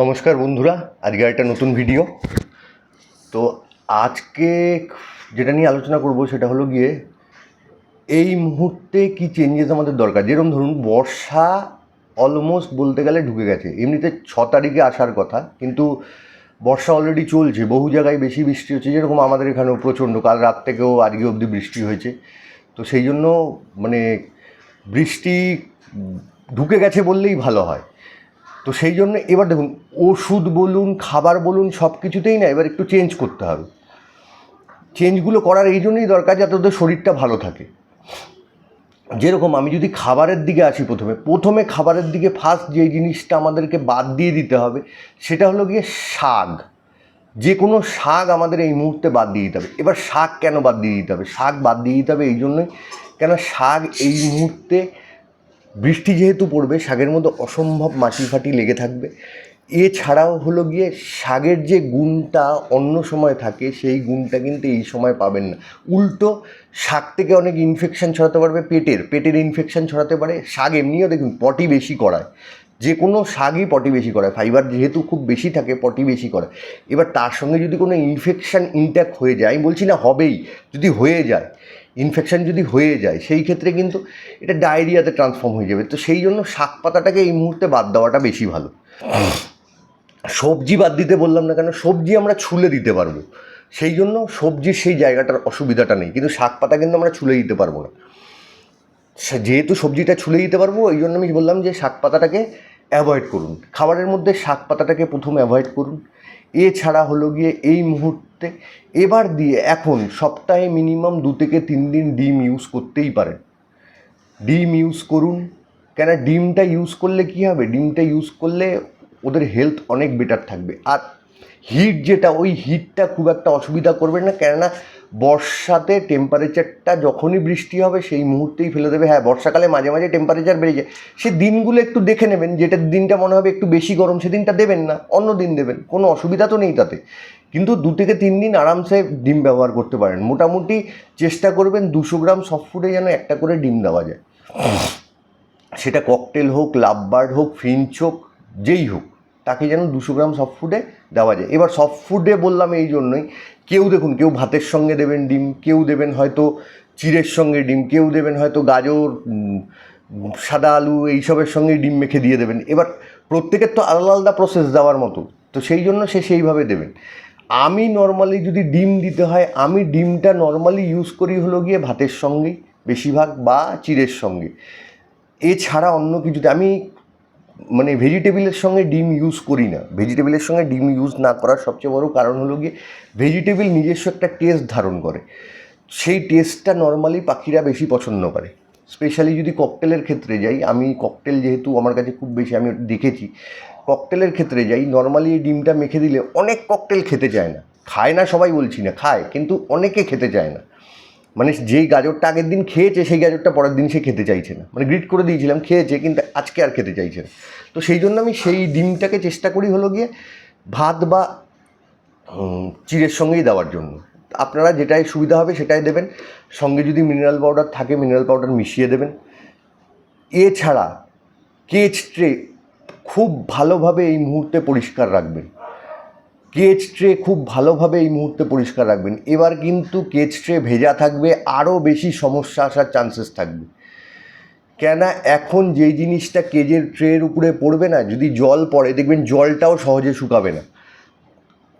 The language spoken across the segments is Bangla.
নমস্কার বন্ধুরা, আজকে একটা নতুন ভিডিও তো আজকে যেটা নিয়ে আলোচনা করব সেটা হলো গিয়ে, এই মুহূর্তে কি চেঞ্জেস আমাদের দরকার? যেরকম ধরুন, বর্ষা অলমোস্ট বলতে গেলে ঢুকে গেছে। এমনিতে ছ তারিখে আসার কথা, কিন্তু বর্ষা অলরেডি চলছে, বহু জায়গায় বেশি বৃষ্টি হচ্ছে, যেরকম আমাদের এখানেও প্রচণ্ড, কাল রাত থেকেও আজকে অবধি বৃষ্টি হয়েছে। তো সেই জন্য মানে বৃষ্টি ঢুকে গেছে বললেই ভালো হয়। তো সেই জন্য এবার দেখুন, ওষুধ বলুন, খাবার বলুন, সব কিছুতেই না এবার একটু চেঞ্জ করতে হবে। চেঞ্জগুলো করার এই জন্যই দরকার যাতে ওদের শরীরটা ভালো থাকে। যেরকম আমি যদি খাবারের দিকে আসি প্রথমে প্রথমে খাবারের দিকে ফার্স্ট যে জিনিসটা আমাদেরকে বাদ দিয়ে দিতে হবে, সেটা হলো গিয়ে শাক। যে কোনো শাক আমাদের এই মুহূর্তে বাদ দিয়ে দিতে হবে। এবার শাক কেন বাদ দিয়ে দিতে হবে? শাক বাদ দিয়ে দিতে হবে এই জন্যই। কেন শাক এই মুহূর্তে বৃষ্টি যেহেতু পড়বে, শাকের মধ্যে অসম্ভব মাটি ফাটি লেগে থাকবে। এছাড়াও হলো গিয়ে শাকের যে গুণটা অন্য সময় থাকে, সেই গুণটা কিন্তু এই সময় পাবেন না। উল্টো, শাক থেকে অনেক ইনফেকশান ছড়াতে পারবে পেটের পেটের ইনফেকশান ছড়াতে পারে। শাক এমনিও দেখুন পটি বেশি করায়। যে কোনো শাকই পটি বেশি করায়। ফাইবার যেহেতু খুব বেশি থাকে, পটি বেশি করে এবার তার সঙ্গে যদি কোনো ইনফেকশান ইনট্যাক্ট হয়ে যায়, আমি বলছি না হবেই, যদি হয়ে যায় ইনফেকশান যদি হয়ে যায়, সেই ক্ষেত্রে কিন্তু এটা ডায়রিয়াতে ট্রান্সফর্ম হয়ে যাবে। তো সেই জন্য শাক পাতাটাকে এই মুহূর্তে বাদ দেওয়াটা বেশি ভালো। সবজি বাদ দিতে বললাম না কেন, সবজি আমরা ছুলে দিতে পারব। সেই জন্য সবজির সেই জায়গাটার অসুবিধাটা নেই, কিন্তু শাক পাতা কিন্তু আমরা ছুলে দিতে পারব না। যেহেতু সবজিটা ছুলে দিতে পারব, ওই জন্য আমি বললাম যে শাক পাতাটাকে অ্যাভয়েড করুন। খাবারের মধ্যে শাক পাতাটাকে প্রথম অ্যাভয়েড করুন। এছাড়া হলো গিয়ে এই মুহূর্তে এবার দিয়ে এখন সপ্তাহে মিনিমাম দু থেকে তিন দিন ডিম ইউজ করতেই পারেন। ডিম ইউজ করুন। কেন ডিমটা ইউজ করলে কী হবে? ডিমটা ইউজ করলে ওদের হেলথ অনেক বেটার থাকবে। আর হিট যেটা, ওই হিটটা খুব একটা অসুবিধা করবে না। কেননা বর্ষাতে টেম্পারেচারটা যখনই বৃষ্টি হবে, সেই মুহূর্তেই ফেলে দেবে। হ্যাঁ বর্ষাকালে মাঝে মাঝে টেম্পারেচার বেড়ে যায়। সে দিনগুলো একটু দেখে নেবেন। যেটা দিনটা মনে হবে একটু বেশি গরম, সেদিনটা দেবেন না। অন্য দিন দেবেন। কোনো অসুবিধা তো নেই তাতে। কিন্তু দু থেকে তিন দিন আরামসে ডিম ব্যবহার করতে পারেন। মোটামুটি চেষ্টা করবেন দুশো গ্রাম সফট ফুডে যেন একটা করে ডিম দেওয়া যায়। সেটা ককটেল হোক, লাভবার্ড হোক ফিঞ্চ হোক, যেই হোক। তাকে যেন দুশো গ্রাম সফট ফুডে দেওয়া যায়। এবার সফট ফুডে বললাম এই জন্যই, কেউ দেখুন, কেউ ভাতের সঙ্গে দেবেন ডিম, কেউ দেবেন হয়তো চিড়ের সঙ্গে ডিম, কেউ দেবেন হয়তো গাজর সাদা আলু, এইসবের সঙ্গে ডিম মেখে দিয়ে দেবেন। এবার প্রত্যেকের তো আলাদা আলাদা প্রসেস দেওয়ার মতো, তো সেই জন্য সে সেইভাবে দেবেন। আমি নর্মালি যদি ডিম দিতে হয়, আমি ডিমটা নর্মালি ইউজ করি হলো গিয়ে ভাতের সঙ্গেই বেশিরভাগ বা চিড়ের সঙ্গে। এছাড়া অন্য কিছুতে, আমি মানে ভেজিটেবিলের সঙ্গে ডিম ইউজ করি না। ভেজিটেবিলের সঙ্গে ডিম ইউজ না করার সবচেয়ে বড় কারণ হলো গিয়ে ভেজিটেবিল নিজস্ব একটা টেস্ট ধারণ করে। সেই টেস্টটা নর্মালি পাখিরা বেশি পছন্দ করে। স্পেশালি যদি ককটেলের ক্ষেত্রে যাই, আমি ককটেল যেহেতু আমার কাছে খুব বেশি, আমি দেখেছি ককটেলের ক্ষেত্রে যাই নর্মালি ডিমটা মেখে দিলে অনেক ককটেল খেতে চায় না। খায় না সবাই বলছি না, খায়, কিন্তু অনেকে খেতে চায় না। মানে যেই গাজরটা আগের দিন খেয়েছে, সেই গাজরটা পরের দিন সে খেতে চাইছে না। মানে গ্রিট করে দিয়েছিলাম, খেয়েছে, কিন্তু আজকে আর খেতে চাইছে না। তো সেই জন্য আমি সেই ডিমটাকে চেষ্টা করি হলো গিয়ে ভাত বা চিড়ের সঙ্গেই দেওয়ার জন্য। আপনারা যেটাই সুবিধা হবে সেটাই দেবেন। সঙ্গে যদি মিনারেল পাউডার থাকে মিনারেল পাউডার মিশিয়ে দেবেন। এছাড়া কেচ ট্রে খুব ভালোভাবে এই মুহূর্তে পরিষ্কার রাখবেন। কেচ ট্রে খুব ভালোভাবে এই মুহূর্তে পরিষ্কার রাখবেন। এবার কিন্তু কেচ ট্রে ভেজা থাকবে, আরও বেশি সমস্যা আসার চান্সেস থাকবে। কেন এখন যেই জিনিসটা কেজের ট্রের উপরে পড়বে না, যদি জল পড়ে, দেখবেন জলটাও সহজে শুকাবে না।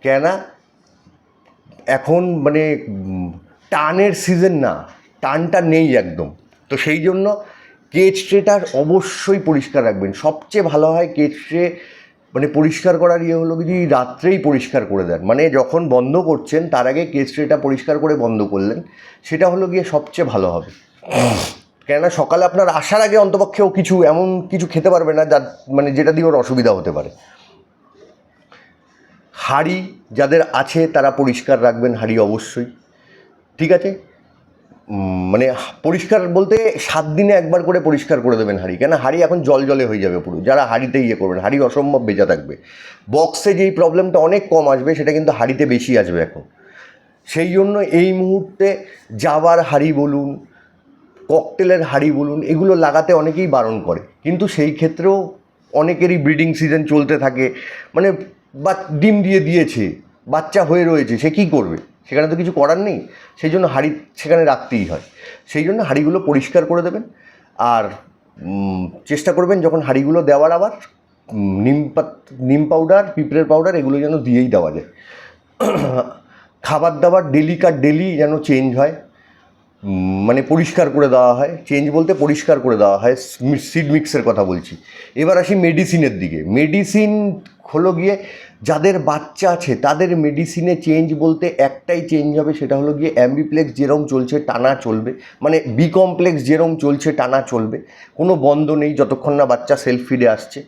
কেন এখন মানে টানের সিজন না, টানটা নেই একদম। তো সেই জন্য কেচ ট্রেটার অবশ্যই পরিষ্কার রাখবেন। সবচেয়ে ভালো হয় কেচ ট্রে মানে পরিষ্কার করার ইয়ে হলো যদি রাত্রেই পরিষ্কার করে দেন। মানে যখন বন্ধ করছেন, তার আগে ট্রেটা পরিষ্কার করে বন্ধ করলেন, সেটা হলো গিয়ে সবচেয়ে ভালো হবে। কেননা সকালে আপনার আসার আগে অন্তপক্ষেও কিছু এমন কিছু খেতে পারবে না যার মানে যেটা দিয়ে ওর অসুবিধা হতে পারে। হাঁড়ি যাদের আছে তারা পরিষ্কার রাখবেন, হাঁড়ি অবশ্যই। ঠিক আছে? মানে পরিষ্কার বলতে সাত দিনে একবার করে পরিষ্কার করে দেবেন হাঁড়ি। কেন? হাঁড়ি এখন জল জলে হয়ে যাবে পুরো। যারা হাঁড়িতে ইয়ে করবেন, হাঁড়ি অসম্ভব বেজা থাকবে। বক্সে যেই প্রবলেমটা অনেক কম আসবে, সেটা কিন্তু হাঁড়িতে বেশি আসবে এখন। সেই জন্য এই মুহূর্তে যাবার হাঁড়ি বলুন ককটেলের হাঁড়ি বলুন, এগুলো লাগাতে অনেকেই বারণ করে। কিন্তু সেই ক্ষেত্রেও অনেকেরই ব্রিডিং সিজন চলতে থাকে। মানে বা ডিম দিয়ে দিয়েছে, বাচ্চা হয়ে রয়েছে, সে কী করবে? সেখানে তো কিছু করার নেই, সেই জন্য হাঁড়ি সেখানে রাখতেই হয়। সেই জন্য হাঁড়িগুলো পরিষ্কার করে দেবেন আর চেষ্টা করবেন যখন হাঁড়িগুলো দেওয়ার আবার নিম নিম পাউডার পিঁপড়ের পাউডার এগুলো যেন দিয়েই দেওয়া যায়। খাবার দাবার ডেলিকার ডেলি যেন চেঞ্জ হয় মানে পরিষ্কার করে দেওয়া হয়। চেঞ্জ বলতে পরিষ্কার করে দেওয়া হয় সিড মিক্সের কথা বলছি। এবার আসি মেডিসিনের দিকে। মেডিসিন হলো গিয়ে, যাদের বাচ্চা আছে, তাদের মেডিসিনে চেঞ্জ বলতে একটাই চেঞ্জ হবে, সেটা হলো গিয়ে অ্যাম্বিপ্লেক্স যেরম চলছে, টানা চলবে। মানে বি কমপ্লেক্স যেরম চলছে, টানা চলবে। কোনো বন্ধ নেই, যতক্ষণ না বাচ্চা সেলফ ফিডে আসছে।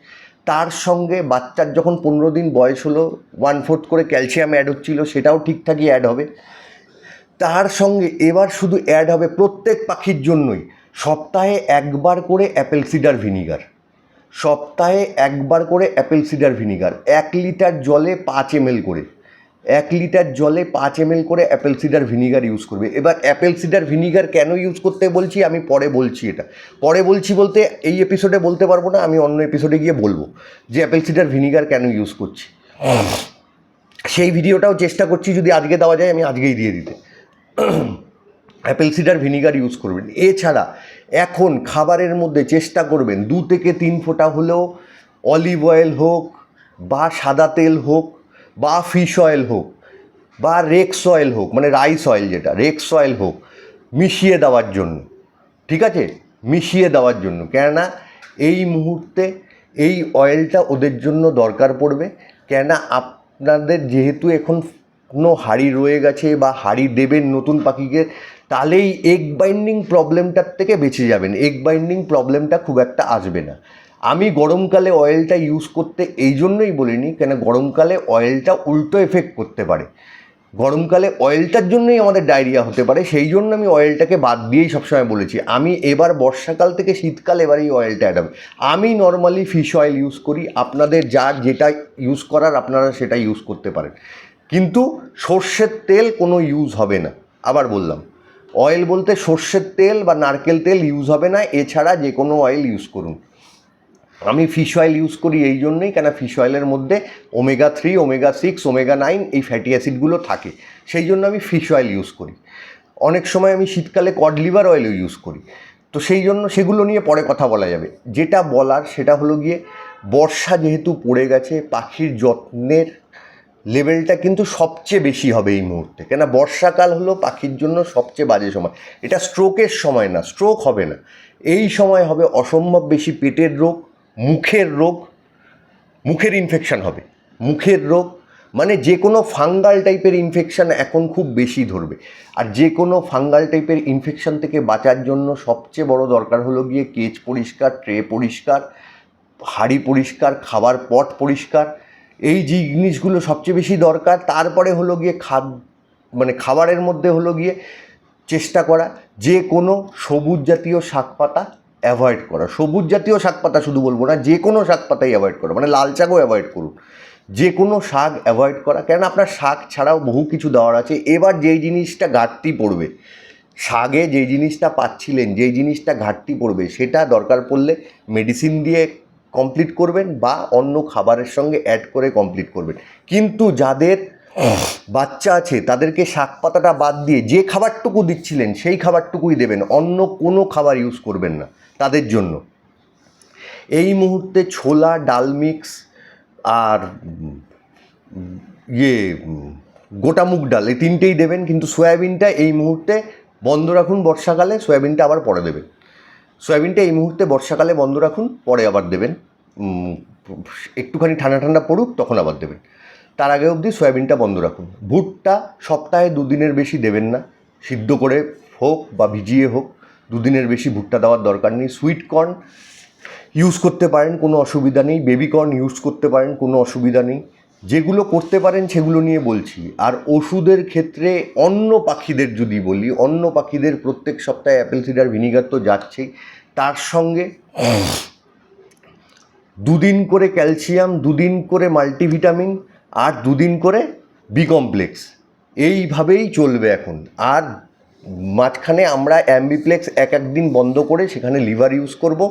তার সঙ্গে বাচ্চার যখন পনেরো দিন বয়স হলো ওয়ান ফোর্থ করে ক্যালসিয়াম অ্যাড হচ্ছিল, সেটাও ঠিকঠাকই অ্যাড হবে। তার সঙ্গে এবার শুধু অ্যাড হবে প্রত্যেক পাখির জন্যই। সপ্তাহে একবার করে অ্যাপেল সিডার ভিনিগার সপ্তাহে একবার করে অ্যাপেল সিডার ভিনিগার এক লিটার জলে পাঁচ এম করে। এক লিটার জলে পাঁচ এম করে অ্যাপেল সিডার ভিনিগার ইউজ করবে। এবার অ্যাপেল সিডার ভিনিগার কেন ইউজ করতে বলছি? আমি পরে বলছি এটা। পরে বলছি বলতে এই এপিসোডে বলতে পারব না, আমি অন্য এপিসোডে গিয়ে বলব যে অ্যাপেল সিডার ভিনিগার কেন ইউজ করছি। সেই ভিডিওটাও চেষ্টা করছি, যদি আজকে দেওয়া যায় আমি আজকেই দিয়ে দিতে। অ্যাপেল সিডার ভিনিগার ইউজ করবেন। এছাড়া এখন খাবারের মধ্যে চেষ্টা করবেন, দু থেকে তিন ফোঁটা হলেও অলিভ অয়েল হোক, বা সাদা তেল হোক, বা ফিশ অয়েল হোক, বা রেক্স অয়েল হোক মানে রাইস অয়েল যেটা, রেক্স অয়েল হোক, মিশিয়ে দেওয়ার জন্য, ঠিক আছে? মিশিয়ে দেওয়ার জন্য, কেননা এই মুহূর্তে এই অয়েলটা ওদের জন্য দরকার পড়বে, কেননা আপনাদের যেহেতু এখন কোনো হাড়ি রয়ে গেছে বা হাড়ি দেবেন নতুন পাখিকে তাহলেই এগ বাইন্ডিং প্রবলেমটার থেকে বেঁচে যাবেন। এগ বাইন্ডিং প্রবলেমটা খুব একটা আসবে না। আমি গরমকালে অয়েলটা ইউজ করতে এই জন্যই বলিনি, কেন গরমকালে অয়েলটা উল্টো এফেক্ট করতে পারে। গরমকালে অয়েলটার জন্যই আমাদের ডায়রিয়া হতে পারে, সেই জন্য আমি অয়েলটাকে বাদ দিয়েই সবসময় বলেছি। আমি এবার বর্ষাকাল থেকে শীতকাল এবার এই অয়েলটা অ্যাড আমি নর্মালি ফিশ অয়েল ইউজ করি, আপনাদের যার যেটা ইউজ করার আপনারা সেটা ইউজ করতে পারেন। কিন্তু সর্ষের তেল কোনো ইউজ হবে না। আবার বললাম। অয়েল বলতে সর্ষের তেল বা নারকেল তেল ইউজ হবে না, এছাড়া যে কোনো অয়েল ইউজ করুন। আমি ফিশ অয়েল ইউজ করি এই জন্যই কেন ফিশ অয়েলের মধ্যে omega three omega six omega nine এই ফ্যাটি অ্যাসিডগুলো থাকে। সেই জন্য আমি ফিশ অয়েল ইউজ করি। অনেক সময় আমি শীতকালে কড লিভার অয়েলও ইউজ করি। তো সেই জন্য সেগুলো নিয়ে পরে কথা বলা যাবে। যেটা বলার সেটা হলো গিয়ে, বর্ষা যেহেতু পড়ে গেছে, পাখির যত্নের লেভেলটা কিন্তু সবচেয়ে বেশি হবে এই মুহূর্তে। কেন বর্ষাকাল হলো পাখির জন্য সবচেয়ে বাজে সময়। এটা স্ট্রোকের সময় না স্ট্রোক হবে না। এই সময় হবে অসম্ভব বেশি পেটের রোগ, মুখের রোগ, মুখের ইনফেকশান হবে। মুখের রোগ মানে যে কোনো ফাঙ্গাল টাইপের ইনফেকশান এখন খুব বেশি ধরবে। আর যে কোনো ফাঙ্গাল টাইপের ইনফেকশন থেকে বাঁচার জন্য সবচেয়ে বড় দরকার হলো গিয়ে কেচ পরিষ্কার ট্রে পরিষ্কার, হাঁড়ি পরিষ্কার, খাবার পট পরিষ্কার এই যে জিনিসগুলো সবচেয়ে বেশি দরকার। তারপরে হলো গিয়ে খাদ মানে খাবারের মধ্যে হলো গিয়ে চেষ্টা করা। যে কোনো সবুজ জাতীয় শাক পাতা অ্যাভয়েড করা। সবুজ জাতীয় শাক পাতা শুধু বলব না, যে কোনো শাক পাতাই অ্যাভয়েড করা। মানে লাল শাকও অ্যাভয়েড করুন। যে কোনো শাক অ্যাভয়েড করা। কেন আপনার শাক ছাড়াও বহু কিছু দেওয়ার আছে। এবার যেই জিনিসটা ঘাটতি পড়বে, শাগে যেই জিনিসটা পাচ্ছিলেন, যেই জিনিসটা ঘাটতি পড়বে, সেটা দরকার পড়লে মেডিসিন দিয়ে কমপ্লিট করবেন বা অন্য খাবারের সঙ্গে অ্যাড করে কমপ্লিট করবেন। কিন্তু যাদের বাচ্চা আছে, তাদেরকে শাক পাতাটা বাদ দিয়ে যে খাবারটুকু দিচ্ছিলেন, সেই খাবারটুকুই দেবেন। অন্য কোনো খাবার ইউজ করবেন না তাদের জন্য। এই মুহূর্তে ছোলা, ডাল মিক্স আর ইয়ে গোটা মুগ ডাল, এই তিনটেই দেবেন। কিন্তু সয়াবিনটা এই মুহূর্তে বন্ধ রাখুন বর্ষাকালে, সয়াবিনটা আবার পরে দেবেন। সয়াবিনটা এই মুহূর্তে বর্ষাকালে বন্ধ রাখুন, পরে আবার দেবেন। একটুখানি ঠান্ডা ঠান্ডা পড়ুক, তখন আবার দেবেন। তার আগে অবধি সয়াবিনটা বন্ধ রাখুন। ভুট্টা সপ্তাহে দুদিনের বেশি দেবেন না। সিদ্ধ করে হোক বা ভিজিয়ে হোক, দুদিনের বেশি ভুট্টা দেওয়ার দরকার নেই। সুইট কর্ন ইউজ করতে পারেন, কোনো অসুবিধা নেই। বেবি কর্ন ইউজ করতে পারেন, কোনো অসুবিধা নেই। যেগুলো করতে পারেন সেগুলো নিয়ে বলছি। আর ওষুধের ক্ষেত্রে অন্য পাখিদের যদি বলি, অন্য পাখিদের প্রত্যেক সপ্তাহে অ্যাপেল সিডার ভিনিগার তো যাচ্ছেই। তার সঙ্গে দুদিন করে ক্যালসিয়াম দুদিন করে মাল্টিভিটামিন আর দুদিন করে বি কমপ্লেক্স এইভাবেই চলবে এখন। আর মাঝখানে আমরা অ্যাম্বিপ্লেক্স এক এক দিন বন্ধ করে সেখানে লিভার ইউজ করব।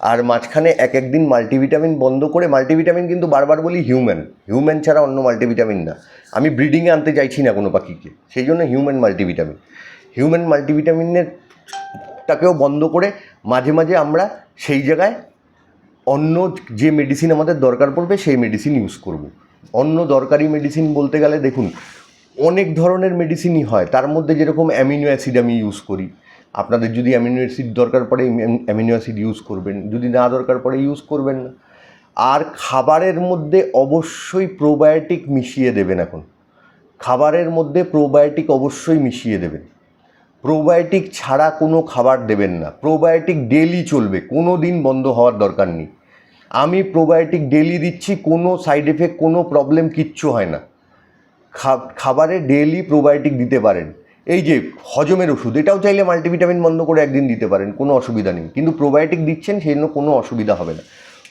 আর মাঝখানে এক একদিন মাল্টিভিটামিন বন্ধ করে মাল্টিভিটামিন কিন্তু বারবার বলি হিউম্যান হিউম্যান ছাড়া অন্য মাল্টিভিটামিন না। আমি ব্রিডিংয়ে আনতে চাইছি না কোনো পাখিকে, সেই জন্য হিউম্যান মাল্টিভিটামিন হিউম্যান মাল্টিভিটামিনের টাকেও বন্ধ করে মাঝে মাঝে আমরা সেই জায়গায় অন্য যে মেডিসিন আমাদের দরকার পড়বে, সেই মেডিসিন ইউজ করব। অন্য দরকারি মেডিসিন বলতে গেলে দেখুন, অনেক ধরনের মেডিসিনই হয়, তার মধ্যে যেরকম অ্যামিনো অ্যাসিড আমি ইউজ করি। আপনাদের যদি অ্যামিনো অ্যাসিড দরকার পড়ে অ্যামিনো অ্যাসিড ইউজ করবেন। যদি না দরকার পড়ে ইউজ করবেন না। আর খাবারের মধ্যে অবশ্যই প্রোবায়োটিক মিশিয়ে দেবেন এখন। খাবারের মধ্যে প্রোবায়োটিক অবশ্যই মিশিয়ে দেবেন। প্রোবায়োটিক ছাড়া কোনো খাবার দেবেন না। প্রোবায়োটিক ডেলি চলবে। কোনো দিন বন্ধ হওয়ার দরকার নেই। আমি প্রোবায়োটিক ডেলি দিচ্ছি, কোনো সাইড এফেক্ট কোনো প্রবলেম কিচ্ছু হয় না। খাবারে ডেলি প্রোবায়োটিক দিতে পারেন। এই যে হজমের ওষুধ, এটাও চাইলে মাল্টিভিটামিন বন্ধ করে একদিন দিতে পারেন, কোনো অসুবিধা নেই। কিন্তু প্রোবায়োটিক দিচ্ছেন, সেই জন্য কোনো অসুবিধা হবে না।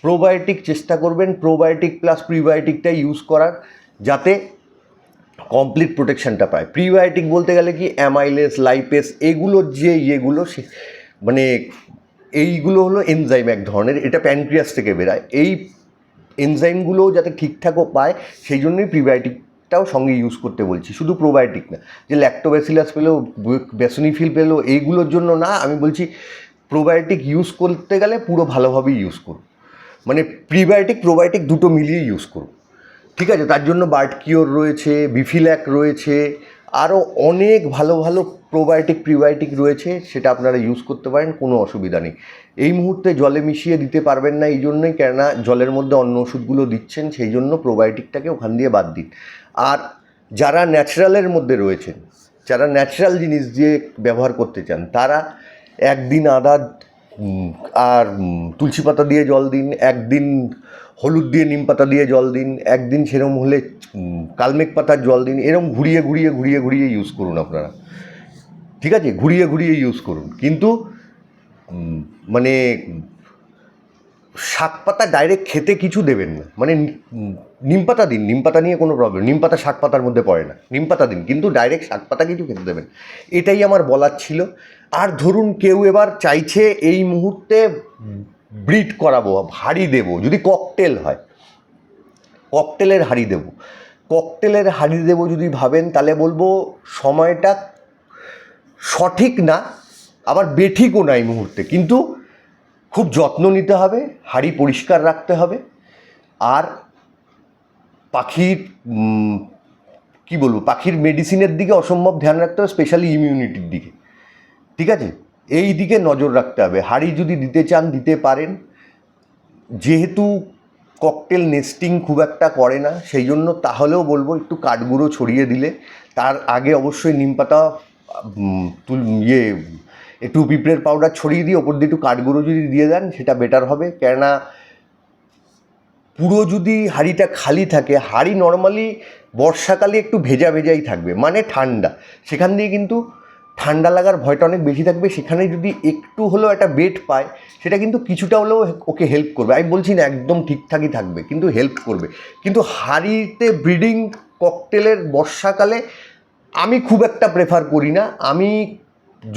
প্রোবায়োটিক চেষ্টা করবেন প্রোবায়োটিক প্লাস প্রিবায়োটিকটা ইউজ করার, যাতে কমপ্লিট প্রোটেকশনটা পায়। প্রিবায়োটিক বলতে গেলে কি অ্যামাইলেস লাইপেস এগুলোর যে ইয়েগুলো, সে মানে এইগুলো হলো এনজাইম এক ধরনের, এটা প্যানক্রিয়াস থেকে বেরায়। এই এনজাইমগুলোও যাতে ঠিকঠাকও পায়, সেই জন্যই প্রিবায়োটিকটাও সঙ্গে ইউজ করতে বলছি, শুধু প্রোবায়োটিক না। যে ল্যাক্টোব্যাসিলাস পেল ব্যাসনিফিল পেল, এইগুলোর জন্য না, আমি বলছি প্রোবায়োটিক ইউজ করতে গেলে পুরো ভালোভাবেই ইউজ করুন মানে প্রিবায়োটিক প্রোবায়োটিক দুটো মিলিয়ে ইউজ করুন ঠিক আছে? তার জন্য বার্টকিওর রয়েছে, বিফিল্যাক রয়েছে আরও অনেক ভালো ভালো প্রোবায়োটিক প্রিবায়োটিক রয়েছে, সেটা আপনারা ইউজ করতে পারেন, কোনো অসুবিধা নেই। এই মুহূর্তে জলে মিশিয়ে দিতে পারবেন না, এই জন্যই কেননা জলের মধ্যে অন্য ওষুধগুলো দিচ্ছেন, সেই জন্য প্রোবায়োটিকটাকে ওখান দিয়ে বাদ দিন। আর যারা ন্যাচারালের মধ্যে রয়েছেন যারা ন্যাচারাল জিনিস দিয়ে ব্যবহার করতে চান তারা একদিন আদা আর তুলসী পাতা দিয়ে জল দিন একদিন হলুদ দিয়ে নিম পাতা দিয়ে জল দিন একদিন সেরকম হলে উম, কালমেঘ পাতার জল দিন এরকম ঘুরিয়ে ঘুরিয়ে ঘুরিয়ে ঘুরিয়ে ইউজ করুন আপনারা। ঠিক আছে? ঘুরিয়ে ঘুরিয়ে ইউজ করুন। কিন্তু মানে শাক পাতা ডাইরেক্ট খেতে কিছু দেবেন না। মানে নিম পাতা দিন, নিম পাতা নিয়ে কোনো প্রবলেম নিম পাতা শাক পাতার মধ্যে পড়ে না। নিম পাতা দিন, কিন্তু ডাইরেক্ট শাক পাতা কিছু খেতে দেবেন। এটাই আমার বলার ছিল। আর ধরুন কেউ এবার চাইছে এই মুহূর্তে ব্রিড করাবো, হাড়ি দেবো, যদি ককটেল হয়। ককটেলের হাড়ি দেবো। ককটেলের হাড়ি দেবো যদি ভাবেন, তাহলে বলব সময়টা সঠিক না, আবার বেঠিকও না এই মুহূর্তে। কিন্তু খুব যত্ন নিতে হবে, হাড়ি পরিষ্কার রাখতে হবে। আর পাখির কি বলব, পাখির মেডিসিনের দিকে অসম্ভব ধ্যান রাখতে হবে স্পেশালি ইমিউনিটির দিকে। ঠিক আছে? এই দিকে নজর রাখতে হবে। হাড়ি যদি দিতে চান, দিতে পারেন। যেহেতু ককটেল নেস্টিং খুব একটা করে না সেই জন্য তাহলেও বলব একটু কাঠগুঁড়ো ছড়িয়ে দিলে। তার আগে অবশ্যই নিম পাতা তুল ইয়ে একটু পিঁপড়ের পাউডার ছড়িয়ে দিয়ে, ওপর দিয়ে একটু কাঠগুঁড়ো যদি দিয়ে দেন, সেটা বেটার হবে। কেননা পুরো যদি হাঁড়িটা খালি থাকে, হাঁড়ি নর্মালি বর্ষাকালে একটু ভেজা ভেজাই থাকবে মানে ঠান্ডা। সেখান দিয়ে কিন্তু ঠান্ডা লাগার ভয়টা অনেক বেশি থাকবে। সেখানে যদি একটু হলেও একটা বেড পায়, সেটা কিন্তু কিছুটা হলেও ওকে হেল্প করবে। আমি বলছি না একদম ঠিকঠাকই থাকবে, কিন্তু হেল্প করবে। কিন্তু হাঁড়িতে ব্রিডিং ককটেলের বর্ষাকালে আমি খুব একটা প্রেফার করি না। আমি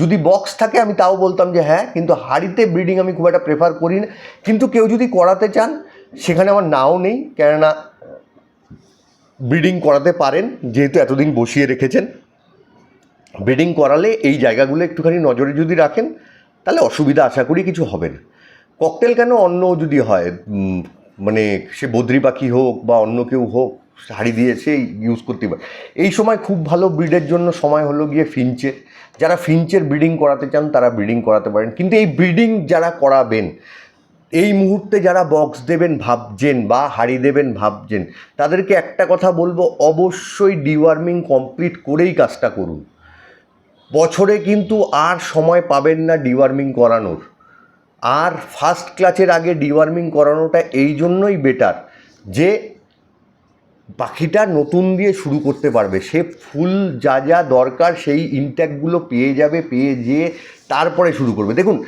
যদি বক্স থাকে, আমি তাও বলতাম যে হ্যাঁ কিন্তু হাড়িতে ব্রিডিং আমি খুব একটা প্রেফার করি না। কিন্তু কেউ যদি করাতে চান, সেখানে আমার নাও নেই, কেননা ব্রিডিং করাতে পারেন, যেহেতু এতদিন বসিয়ে রেখেছেন। ব্রিডিং করালে এই জায়গাগুলো একটুখানি নজরে যদি রাখেন, তাহলে অসুবিধা আশা করি কিছু হবে না। ককটেল কেন অন্য যদি হয় মানে সে বদ্রি পাখি হোক বা অন্য কেউ হোক, হাড়ি দিয়ে সে ইউজ করতে পারে। এই সময় খুব ভালো ব্রিডের জন্য সময় হলো গিয়ে ফিঞ্চের যারা ফিঞ্চের ব্রিডিং করাতে চান, তারা ব্রিডিং করাতে পারেন। কিন্তু এই ব্রিডিং যারা করাবেন, এই মুহূর্তে যারা বক্স দেবেন, ভাবছেন বা হাড়ি দেবেন, ভাবছেন, তাদেরকে একটা কথা বলব, অবশ্যই ডিওয়ার্মিং কমপ্লিট করেই কাজটা করুন। বছরে কিন্তু আর সময় পাবেন না ডিওয়ার্মিং করানোর। আর ফার্স্ট ক্লাচের আগে ডিওয়ার্মিং করানোটা এই জন্যই বেটার যে পাখিটা নতুন দিয়ে শুরু করতে পারবে। সে ফুল যা যা দরকার সেই ইনট্যাক্টগুলো পেয়ে যাবে, পেয়ে যেয়ে তারপরে শুরু করবে। দেখুন,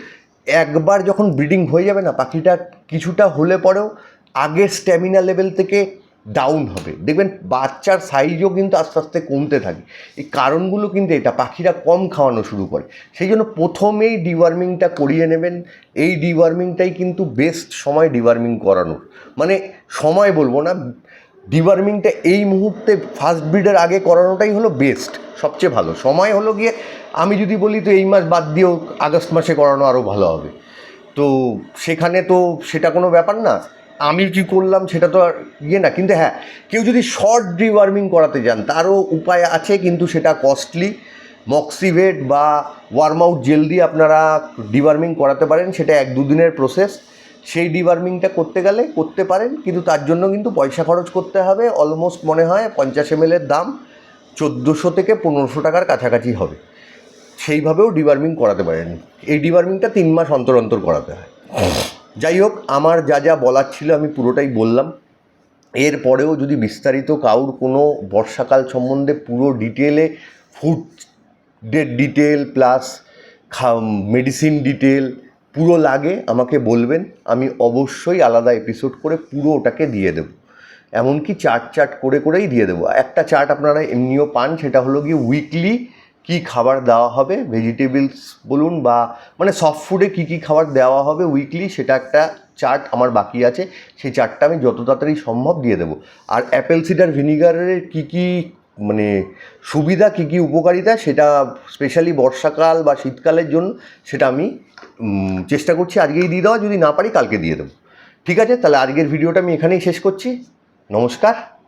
একবার যখন ব্রিডিং হয়ে যাবে না, পাখিটা কিছুটা হলে পরেও আগের স্ট্যামিনা লেভেল থেকে ডাউন হবে। দেখবেন, বাচ্চার সাইজও কিন্তু আস্তে আস্তে কমতে থাকে। এই কারণগুলো কিন্তু এটা, পাখিরা কম খাওয়ানো শুরু করে। সেই জন্য প্রথমেই ডিওয়ার্মিংটা করিয়ে নেবেন। এই ডিওয়ার্মিংটাই কিন্তু বেস্ট সময় ডিওয়ার্মিং করানোর। মানে সময় বলব না ডিওয়ার্মিংটা এই মুহূর্তে ফার্স্ট ব্রিডের আগে করানোটাই হলো বেস্ট সবচেয়ে ভালো। সময় হলো গিয়ে, আমি যদি বলি তো এই মাস বাদ দিয়েও আগস্ট মাসে করানো আরও ভালো হবে। তো সেখানে তো সেটা কোনো ব্যাপার না। আমি কি করলাম সেটা তো আর ইয়ে না, কিন্তু হ্যাঁ কেউ যদি শর্ট ডিওয়ার্মিং করাতে যান, তারও উপায় আছে, কিন্তু সেটা কস্টলি মক্সিভেট বা ওয়ার্ম আউট জেল দিয়ে আপনারা ডিওয়ার্মিং করাতে পারেন, সেটা এক দুদিনের প্রসেস সেই ডিওয়ার্মিংটা করতে গেলে করতে পারেন, কিন্তু তার জন্য কিন্তু পয়সা খরচ করতে হবে। অলমোস্ট মনে হয় পঞ্চাশ এম দাম চোদ্দোশো থেকে পনেরোশো টাকার কাছাকাছি হবে। সেইভাবেও ডিওয়ার্মিং করাতে পারেন। এই ডিওয়ার্মিংটা তিন মাস অন্তর অন্তর করাতে হয়। যাই হোক, আমার যা যা বলার ছিল আমি পুরোটাই বললাম। এরপরেও যদি বিস্তারিত কাউর কোনো বর্ষাকাল সম্বন্ধে পুরো ডিটেলে ফুড ডেট ডিটেল প্লাস খা মেডিসিন ডিটেল পুরো লাগে, আমাকে বলবেন, আমি অবশ্যই আলাদা এপিসোড করে পুরো ওটাকে দিয়ে দেবো। এমনকি চার্ট চার্ট করে করেই দিয়ে দেবো। একটা চার্ট আপনারা এমনিও পান, সেটা হলো গিয়ে উইকলি কি খাবার দেওয়া হবে ভেজিটেবলস বলুন বা মানে সফট ফুডে কী কী খাবার দেওয়া হবে উইকলি সেটা একটা চার্ট আমার বাকি আছে, সেই চার্টটা আমি যত তাড়াতাড়ি সম্ভব দিয়ে দেবো। আর অ্যাপেল সিডার ভিনিগারের কী কী মানে সুবিধা কী কী উপকারিতা সেটা স্পেশালি বর্ষাকাল বা শীতকালের জন্য সেটা আমি চেষ্টা করছি আজকেই দিয়ে দেওয়া। যদি না পারি কালকে দিয়ে দেবো। ঠিক আছে? তাহলে আজকের ভিডিওটা আমি এখানেই শেষ করছি। নমস্কার।